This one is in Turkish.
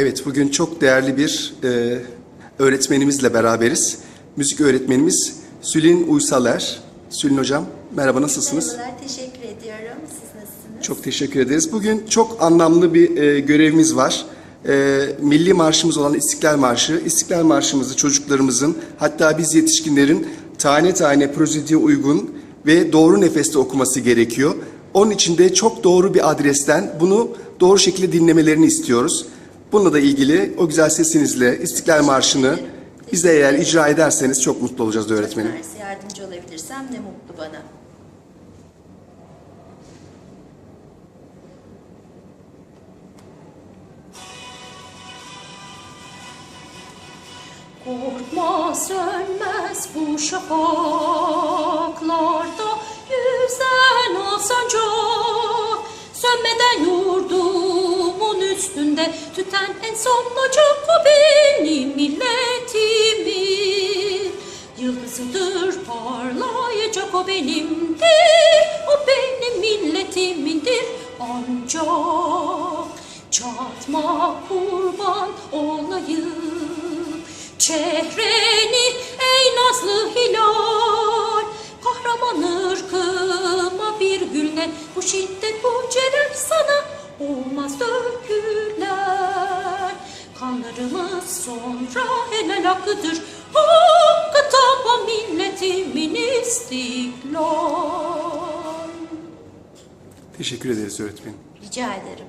Evet, bugün çok değerli bir e, öğretmenimizle beraberiz. Müzik öğretmenimiz Sülin Uysaler. Sülin Hocam, merhaba nasılsınız? Merhabalar, teşekkür ediyorum. Siz nasılsınız? Çok teşekkür ederiz. Bugün çok anlamlı bir e, görevimiz var. E, milli marşımız olan İstiklal Marşı. İstiklal Marşımızı çocuklarımızın hatta biz yetişkinlerin tane tane prozediye uygun ve doğru nefeste okuması gerekiyor. Onun için de çok doğru bir adresten bunu doğru şekilde dinlemelerini istiyoruz. Bununla da ilgili o güzel sesinizle İstiklal Marşı'nı bize eğer icra ederseniz çok mutlu olacağız öğretmenim. Çok yardımcı olabilirsem ne mutlu bana. Korkma sönmez bu şafaklarda yüzen o sancak Sönmeden yurdumun üstünde tüten en son o benim milletimin Yıldızıdır parlayacak o benimdir O benim milletimindir ancak. Çatma kurban olayım Çehreni ey nazlı hilal. Kahraman ırkıma bir gülen Bu şiddet bu celal sana olmaz dökülen sonra helal hakkıdır Hakkı tapan milletimin istiklal Teşekkür ederiz öğretmenim. Rica ederim.